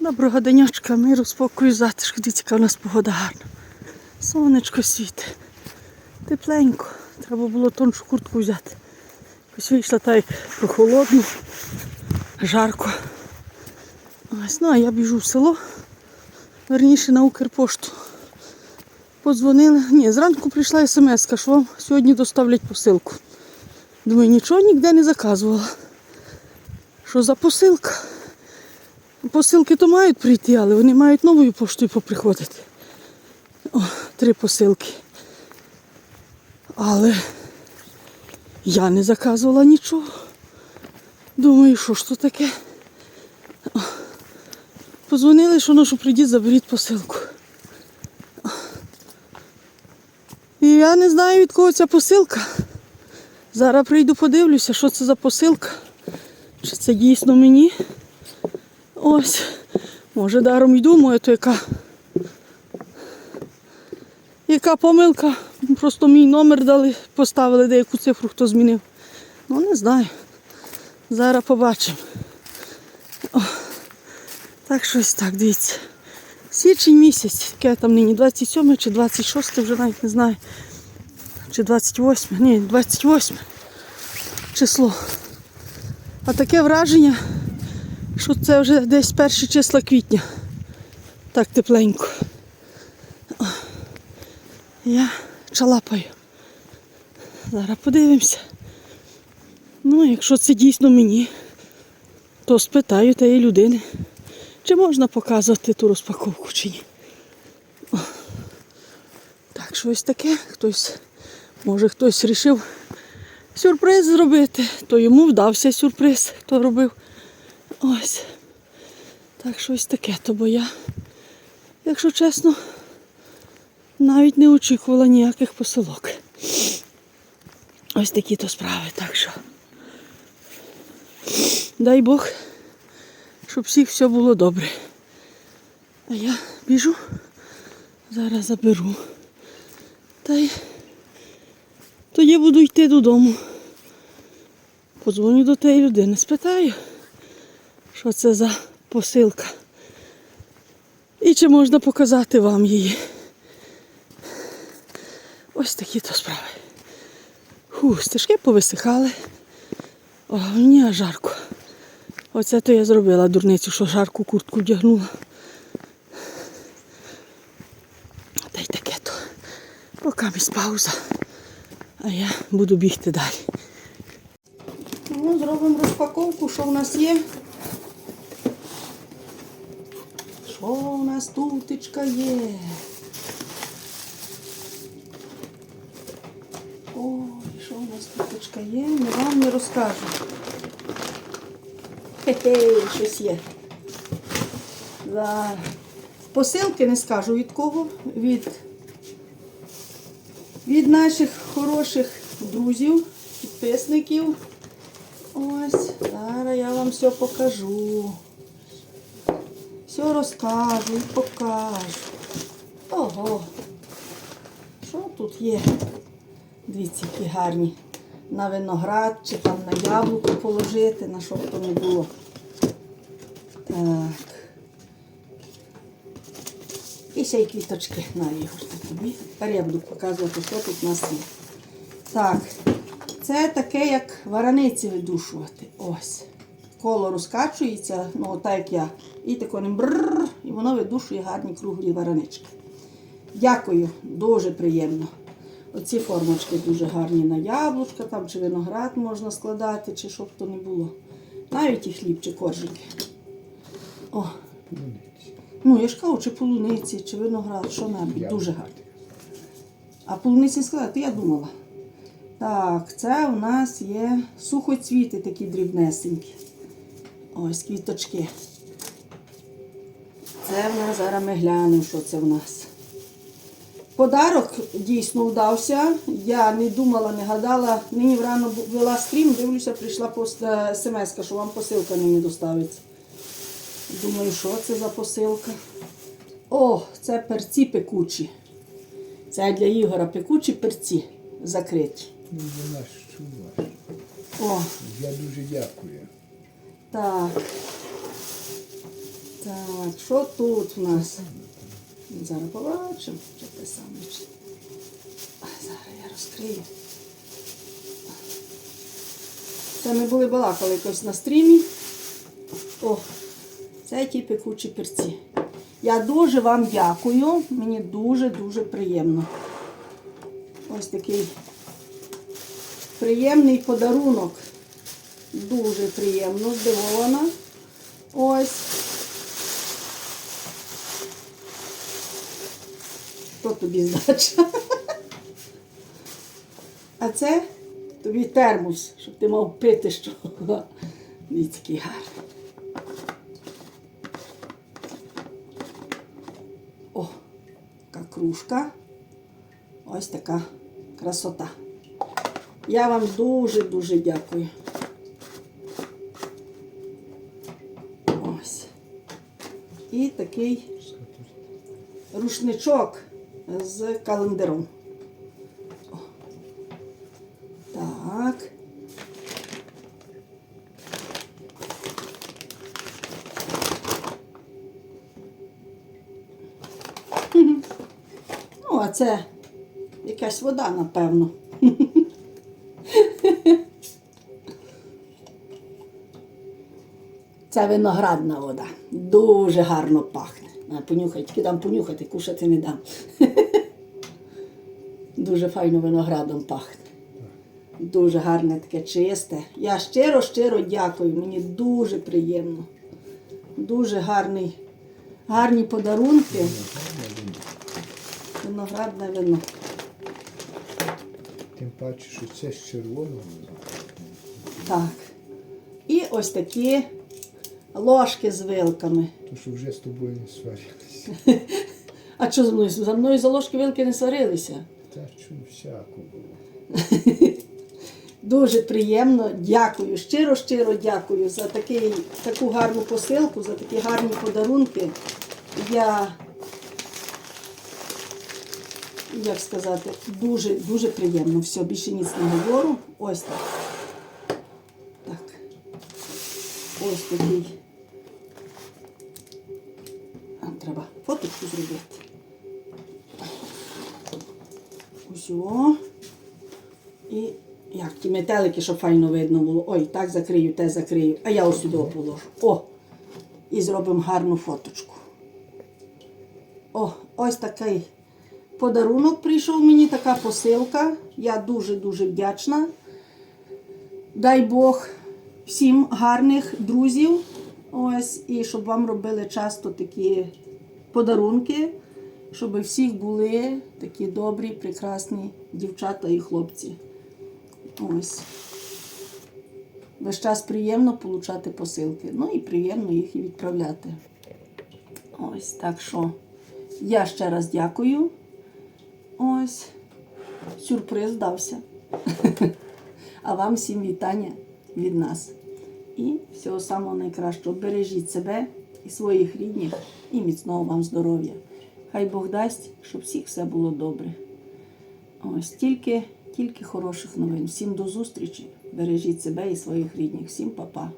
Доброго денечка, миру, спокою, затишку. Дивіться, яка у нас погода гарна. Сонечко світить. Тепленько. Треба було тоншу куртку взяти. Ось вийшла так як прохолодно, жарко. Ось, ну а я біжу в село. Верніше на Укрпошту. Подзвонили. Ні, зранку прийшла смс, що вам сьогодні доставлять посилку. Думаю, нічого ніде не заказувала. Що за посилка? Посилки то мають прийти, але вони мають новою поштою поприходити. О, три посилки. Але я не заказувала нічого. Думаю, що ж то таке? О, Позвонили, що що прийдіть, заберіть посилку. О. І я не знаю, від кого ця посилка. Зараз прийду подивлюся, що це за посилка. Чи це дійсно мені? Ось. Може даром й думаю, то яка. Яка помилка? Просто мій номер дали, поставили деяку цифру, хто змінив. Ну не знаю. Зараз побачимо. Так щось так, дивіться. Січень місяць, яке там нині 27 чи 26, вже навіть не знаю. Чи 28, ні, 28 число. А таке враження, що це вже десь перші числа квітня. Так тепленько. Я чалапаю. Зараз подивимося. Ну, якщо це дійсно мені, то спитаю тієї людини, чи можна показувати ту розпаковку чи ні. О. Так, щось таке. Хтось, може хтось вирішив сюрприз зробити, то йому вдався сюрприз, хто робив. Ось. Так, щось таке, то бо я, якщо чесно, навіть не очікувала ніяких посилок. Ось такі то справи, так що. Дай Бог, щоб всіх все було добре. А я біжу, зараз заберу. Та й тоді буду йти додому. Подзвоню до тієї людини, спитаю, що це за посилка. І чи можна показати вам її. Ось такі то справи. Фу, стежки повисихали. О, мені аж жарко. Оце то я зробила дурницю, що жарку куртку вдягнула. Та й таке то. Поки місь пауза. А я буду бігти далі. Ну, зробимо розпаковку, що в нас є. Що у нас тутечка є? Ой, що у нас тутечка є? Не вам не розкажу. Хе-хе, щось є. Зараз. Посилки не скажу від кого. Від від наших хороших друзів, підписників. Ось, зараз я вам все покажу. Все розкажу і покажу. Ого. Що тут є? Дивіться, які гарні. На виноград чи там на яблуко положити, на що б то не було. Так. І ще й квіточки на Ігор тобі. Тепер я буду показувати, що тут у нас є. Так, це таке, як вараниці видушувати. Ось. Коло розкачується, ну так як я. І тако ним і воно видушує гарні круглі варанички. Дякую, дуже приємно. Оці формочки дуже гарні на яблучка, там чи виноград можна складати, чи щоб то не було. Навіть і хліб, чи коржики. О, Ну, я ж кажу, чи полуниці, чи виноград, що небудь. Дуже гарно. А полуниці не сказати, я думала. Так, це у нас є сухоцвіти такі дрібнесенькі. Ось квіточки. Це в нас зараз ми глянемо, що це в нас. Подарок дійсно вдався. Я не думала, не гадала. Нині врано вела стрім, дивлюся, прийшла пост смс, що вам посилка нині доставиться. Думаю, що це за посилка? О, це перці пекучі. Це для Ігора пекучі перці закриті. Ну, вона ж чула. О, Я дуже дякую. Так. Так, що тут у нас? Зараз побачимо, що те саме. Зараз я розкрию. Це ми були балакали якось на стрімі. О, це ті пекучі перці. Я дуже вам дякую. Мені дуже-дуже приємно. Ось такий приємний подарунок. Дуже приємно, здивована. Ось. То тобі здача. А це тобі термос, щоб ти мав пити що. Дивіться, який гарний. О, така кружка. Ось така красота. Я вам дуже-дуже дякую. Ось. І такий рушничок з календаром. Так. Ну, а це якась вода, напевно. Це виноградна вода. Дуже гарно пахне. Понюхай, тільки дам понюхати, кушати не дам. Дуже файно виноградом пахне. Дуже гарне таке чисте. Я щиро-щиро дякую. Мені дуже приємно. Дуже гарний, гарні подарунки. Виноградне вино. Тим паче, що це з червоного. Так. І ось такі ложки з вилками. То що вже з тобою не сварилися. А що за мною? За мною за ложки вилки не сварилися. Та чу всяко було. Дуже приємно, дякую, щиро, щиро дякую за такий, таку гарну посилку, за такі гарні подарунки. Я, як сказати, дуже, дуже приємно. Все, більше ніц не говорю. Ось так. Так. Ось такий. Треба фоточку зробити. Ось о. І як ті метелики, щоб файно видно було. Ой, так закрию, те закрию. А я ось сюди положу. О! І зробимо гарну фоточку. О, ось такий подарунок прийшов мені, така посилка. Я дуже-дуже вдячна. Дай Бог всім гарних друзів. Ось, і щоб вам робили часто такі подарунки, щоб всіх були такі добрі, прекрасні дівчата і хлопці. Ось. Весь час приємно отримати посилки. Ну і приємно їх відправляти. Ось так що я ще раз дякую. Ось. Сюрприз дався. А вам всім вітання від нас. І всього самого найкращого. Бережіть себе і своїх рідних, і міцного вам здоров'я. Хай Бог дасть, щоб всіх все було добре. Ось тільки, тільки хороших новин. Всім до зустрічі. Бережіть себе і своїх рідних. Всім па-па.